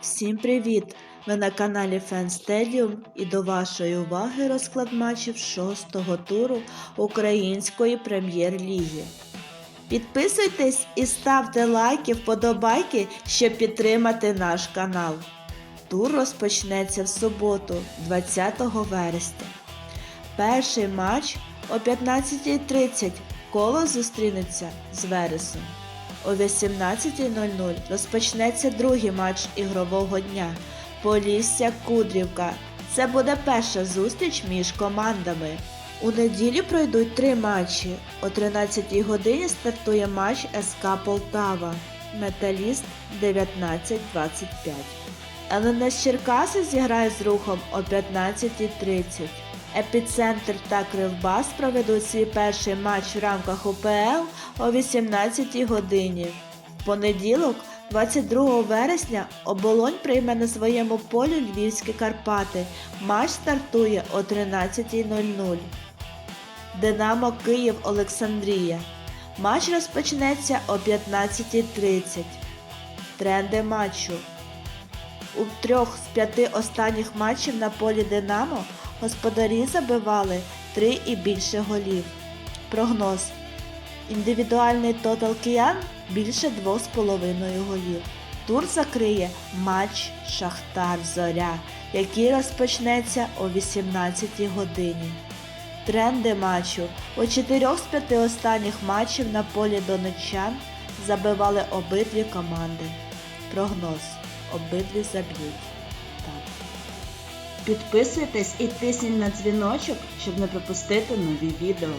Всім привіт! Ви на каналі Fan Stadium і до вашої уваги розклад матчів шостого туру Української прем'єр-ліги. Підписуйтесь і ставте лайки, вподобайки, щоб підтримати наш канал. Тур розпочнеться в суботу, 20 вересня. Перший матч о 15.30 коло зустрінеться з Вересом. О 18.00 розпочнеться другий матч ігрового дня Полісся Кудрівка. Це буде перша зустріч між командами. У неділю пройдуть три матчі. О 13.00 годині стартує матч СК Полтава. Металіст 19-25. ЛНС Черкаси зіграє з рухом о 15.30. Епіцентр та Кривбас проведуть свій перший матч в рамках УПЛ о 18 годині. В понеділок, 22 вересня, оболонь прийме на своєму полі Львівські Карпати. Матч стартує о 13.00. Динамо Київ Олександрія. Матч розпочнеться о 15.30. Тренди матчу. У трьох з п'яти останніх матчів на полі Динамо господарі забивали три і більше голів. Прогноз. Індивідуальний тотал киян більше 2,5 голів. Тур закриє матч Шахтар Зоря, який розпочнеться о 18 годині. Тренди матчу. У чотирьох з п'яти останніх матчів на полі донеччан забивали обидві команди. Прогноз. Обидві заб'ють. Так. Підписуйтесь і тисніть на дзвіночок, щоб не пропустити нові відео.